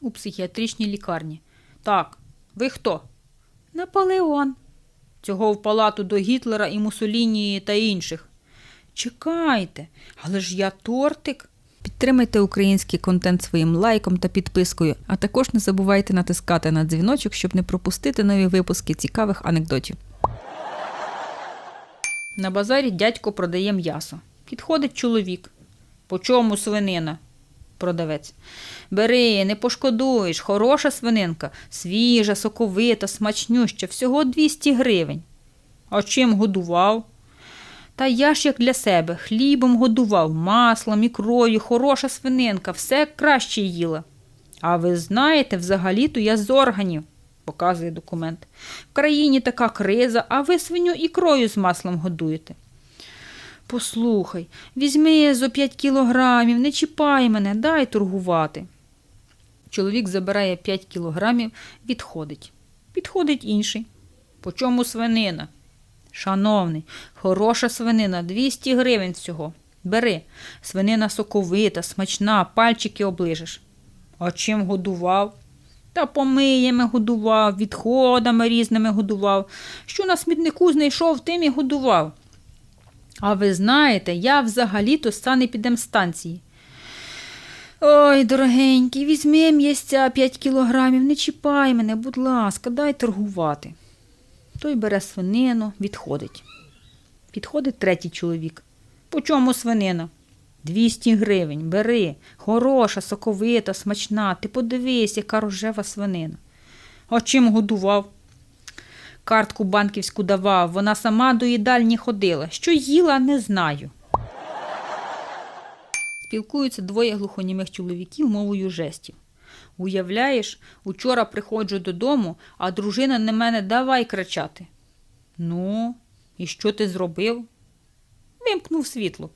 у психіатричній лікарні. Так, ви хто? Наполеон. Цього в палату до Гітлера і Мусоліні та інших. Чекайте, але ж я тортик. Підтримайте український контент своїм лайком та підпискою, а також не забувайте натискати на дзвіночок, щоб не пропустити нові випуски цікавих анекдотів. На базарі дядько продає м'ясо. Підходить чоловік. По чому свинина? Продавець. Бери, не пошкодуєш, хороша свининка, свіжа, соковита, смачнюща, всього 200 гривень. А чим годував? Та я ж як для себе, хлібом годував, маслом, ікрою, хороша свининка, все краще їла. А ви знаєте, взагалі-то я з органів, показує документ. В країні така криза, а ви свиню ікрою з маслом годуєте. Послухай, візьми зо 5 кілограмів, не чіпай мене, дай торгувати. Чоловік забирає 5 кілограмів, відходить. Підходить інший. По чому свинина? Шановний, хороша свинина, 200 гривень всього. Бери. Свинина соковита, смачна, пальчики оближеш. А чим годував? Та помиями годував, відходами різними годував. Що на смітнику знайшов, тим і годував. А ви знаєте, я взагалі-то з санепідемстанції. Ой, дорогенький, візьми м'ясця 5 кілограмів, не чіпай мене, будь ласка, дай торгувати. Той бере свинину, відходить. Підходить третій чоловік. По чому свинина? 200 гривень, бери. Хороша, соковита, смачна. Ти подивись, яка рожева свинина. А чим годував? Картку банківську давав, вона сама до їдальні ходила. Що їла, не знаю. Спілкуються двоє глухонімих чоловіків мовою жестів. Уявляєш, учора приходжу додому, а дружина на мене давай кричати. Ну, і що ти зробив? Вимкнув світло.